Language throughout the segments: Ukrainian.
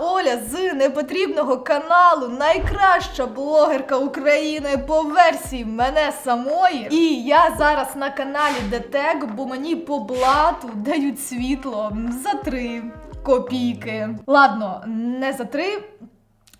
Оля з непотрібного каналу, найкраща блогерка України по версії мене самої. І я зараз на каналі Детек, бо мені по блату дають світло за три копійки. Ладно, не за три,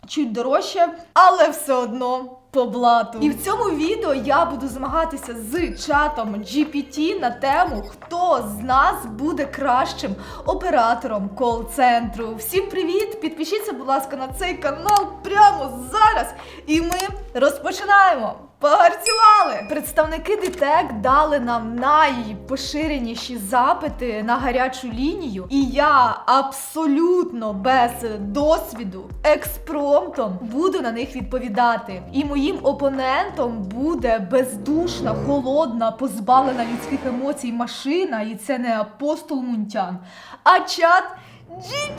чуть дорожче, але все одно. По блату. І в цьому відео я буду змагатися з чатом GPT на тему, хто з нас буде кращим оператором кол-центру. Всім привіт! Підпишіться, будь ласка, на цей канал прямо зараз. І ми розпочинаємо. Погарцювали! Представники ДТЕК дали нам найпоширеніші запити на гарячу лінію, і я абсолютно без досвіду експромтом буду на них відповідати. І моїм опонентом буде бездушна, холодна, позбавлена людських емоцій машина, і це не апостол Мунтян, а чат. GPT!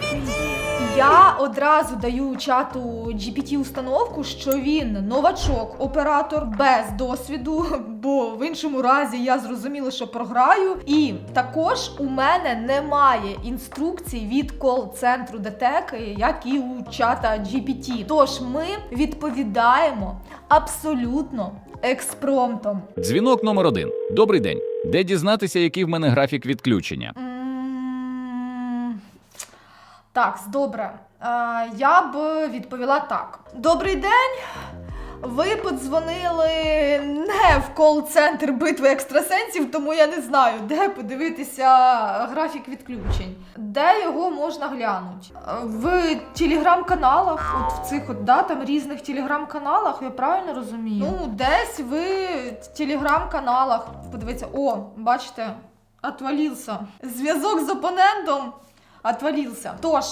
Я одразу даю чату GPT установку, що він новачок, оператор без досвіду, бо в іншому разі я зрозуміла, що програю. І також у мене немає інструкцій від кол-центру ДТЕК, як і у чата GPT. Тож ми відповідаємо абсолютно експромтом. Дзвінок номер один. Добрий день. Де дізнатися, який в мене графік відключення? Так, добре. Е, Я б відповіла так. Добрий день. Ви подзвонили не в кол-центр битви екстрасенсів, тому я не знаю, де подивитися графік відключень. Де його можна глянути? Е, В телеграм-каналах, от в цих от да, там різних телеграм-каналах, я правильно розумію? Ну, десь в телеграм-каналах. Подивіться, о, бачите, отвалився. Зв'язок з опонентом отвалився. Тож,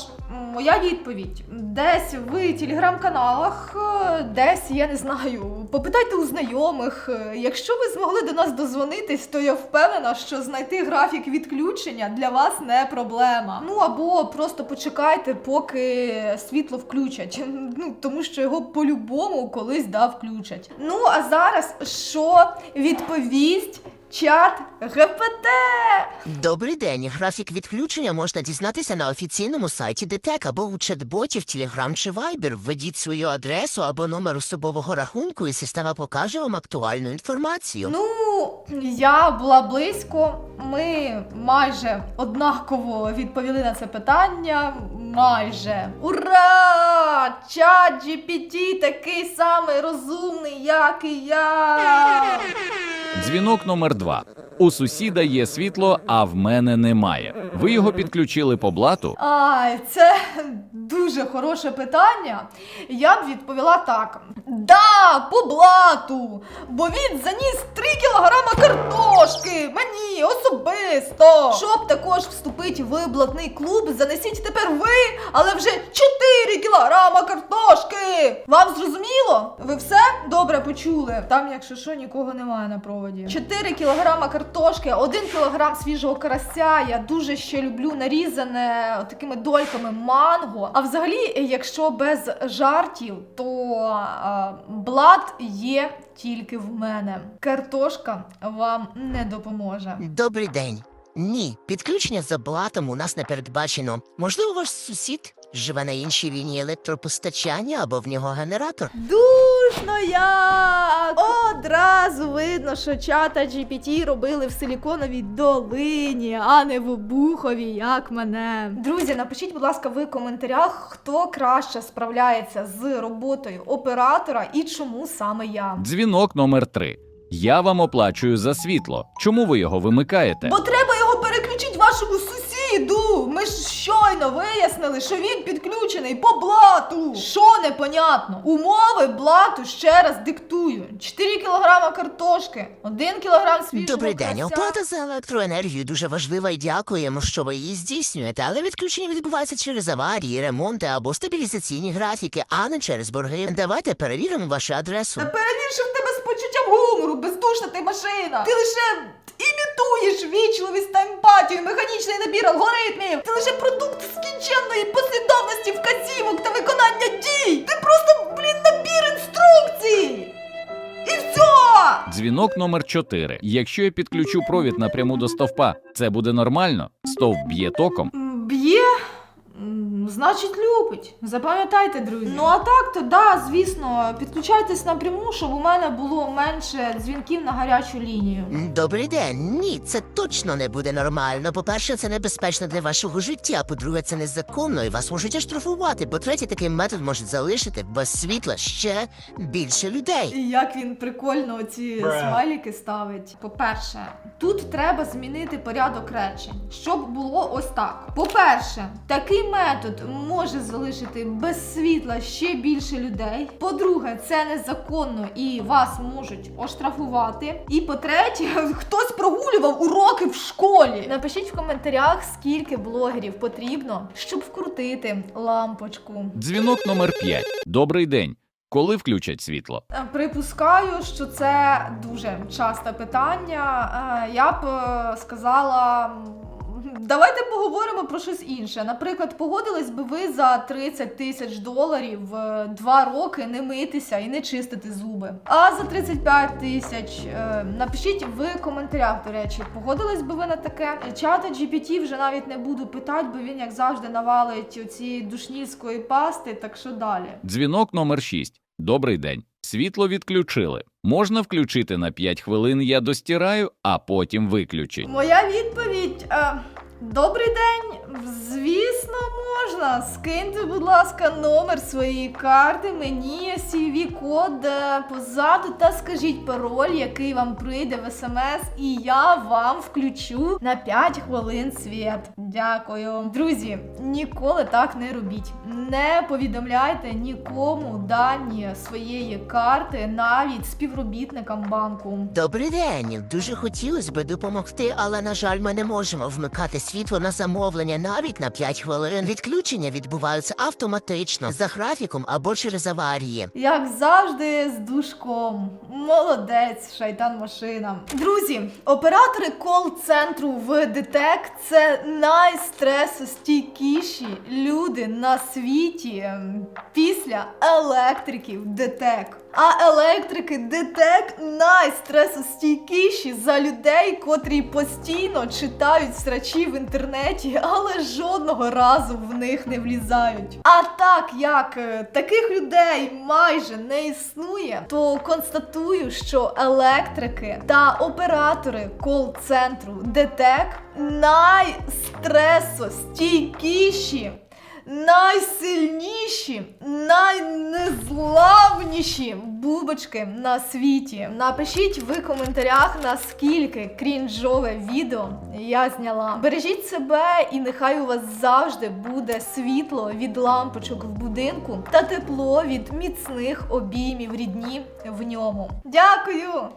моя відповідь: десь в телеграм-каналах, е, десь я не знаю. Попитайте у знайомих. Е, Якщо ви змогли до нас дозвонитись, то я впевнена, що знайти графік відключення для вас не проблема. Ну або просто почекайте, поки світло включать. Ну тому що його по-любому колись да включать. Ну а зараз що відповість чат ГПТ? Добрий день. Графік відключення можна дізнатися на офіційному сайті ДТЕК або у чат-боті в Telegram чи Viber. Введіть свою адресу або номер особового рахунку, і система покаже вам актуальну інформацію. Ну, я була близько. Ми майже однаково відповіли на це питання. Майже. Ура! Чат GPT такий самий розумний, як і я. Дзвінок номер два. У сусіда є світло, а в мене немає. Ви його підключили по блату? Ай, це дуже хороше питання. Я б відповіла так: Да, по блату! Бо він заніс 3 кілограма картошки мені особисто. Щоб також вступити в блатний клуб, занесіть тепер ви, але вже 4 кілограма картошки. Вам зрозуміло? Ви все добре почули? Там, якщо що, нікого немає на проводі. 4 кілограма картошки, 1 кілограм свіжого карася. Я дуже ще люблю нарізане такими дольками манго. А взагалі, якщо без жартів, то а, блат є тільки в мене. Картошка вам не допоможе. Добрий день. Ні, підключення за блатом у нас не передбачено. Можливо, ваш сусід живе на іншій лінії електропостачання або в нього генератор. Душно як! Одразу видно, що чата GPT робили в силіконовій долині, а не в обухові, як мене. Друзі, напишіть, будь ласка, в коментарях, хто краще справляється з роботою оператора і чому саме я. Дзвінок номер три. Я вам оплачую за світло. Чому ви його вимикаєте? Бо треба його переключити вашому сусіду. Ми ж щойно вияснили, що він підключений по блату. Що непонятно? Умови блату ще раз диктую: 4 кілограма картошки, 1 кілограм свіжого Добрий день. карася. Оплата за електроенергію дуже важлива і дякуємо, що ви її здійснюєте, але відключення відбувається через аварії, ремонти або стабілізаційні графіки, а не через борги. Давайте перевіримо вашу адресу. Та перевір, що в тебе з почуттям гумору, бездушна ти машина. Ти лише імітуєш вічливість та емпатію, механічний набір алгоритмів. Це лише продукт скінченної послідовності вказівок та виконання дій. Ти просто, блін, набір інструкцій. І все! Дзвінок номер 4. Якщо я підключу провід напряму до стовпа, це буде нормально? Стовп б'є током. Значить, любить. Запам'ятайте, друзі. Ну а так, то да, звісно, підключайтесь напряму, щоб у мене було менше дзвінків на гарячу лінію. Добрий день. Ні, це точно не буде нормально. По-перше, це небезпечно для вашого життя. По-друге, це незаконно і вас можуть оштрафувати. По-третє, такий метод може залишити без світла ще більше людей. І як він прикольно ці смайлики ставить. По-перше, тут треба змінити порядок речень, щоб було ось так. По-перше, такий метод може залишити без світла ще більше людей. По-друге, це незаконно і вас можуть оштрафувати. І по-третє, хтось прогулював уроки в школі. Напишіть в коментарях, скільки блогерів потрібно, щоб вкрутити лампочку. Дзвінок номер 5. Добрий день. Коли включать світло? Е, Припускаю, що це дуже часте питання. Е, Я б е, сказала. Давайте поговоримо про щось інше. Наприклад, погодились би ви за 30 тисяч доларів е, два роки не митися і не чистити зуби. А за 35 тисяч е, напишіть в коментарях, до речі, погодились би ви на таке. Чата GPT вже навіть не буду питати, бо він, як завжди, навалить оці душнільської пасти, так що далі. Дзвінок номер 6. Добрий день. Світло відключили. Можна включити на 5 хвилин, я достираю, а потім виключить. Моя відповідь. Е, добрий день. Звісно, можна. Скиньте, будь ласка, номер своєї карти, мені cv код е, позаду та скажіть пароль, який вам прийде в смс, і я вам включу на 5 хвилин світ. Дякую. Друзі, ніколи так не робіть. Не повідомляйте нікому дані своєї карти, навіть співробітникам банку. Добрий день. Дуже хотілося би допомогти, але на жаль, ми не можемо вмикати світло на замовлення навіть на 5 хвилин. Відключення відбуваються автоматично за графіком або через аварії. Як завжди, з душком. Молодець, шайтан машина. Друзі, оператори кол-центру в ДТЕК це найстресостійкіші люди на світі ем, після електриків ДТЕК. А електрики ДТЕК найстресостійкіші за людей, котрі постійно читають срачі в інтернеті, але жодного разу в них не влізають. А так як е, таких людей майже не існує, то констатую, що електрики та оператори кол-центру ДТЕК найстресостійкіші найсильніші, найнезламніші бубочки на світі. Напишіть в коментарях, наскільки крінжове відео я зняла. Бережіть себе і нехай у вас завжди буде світло від лампочок в будинку та тепло від міцних обіймів рідні в ньому. Дякую!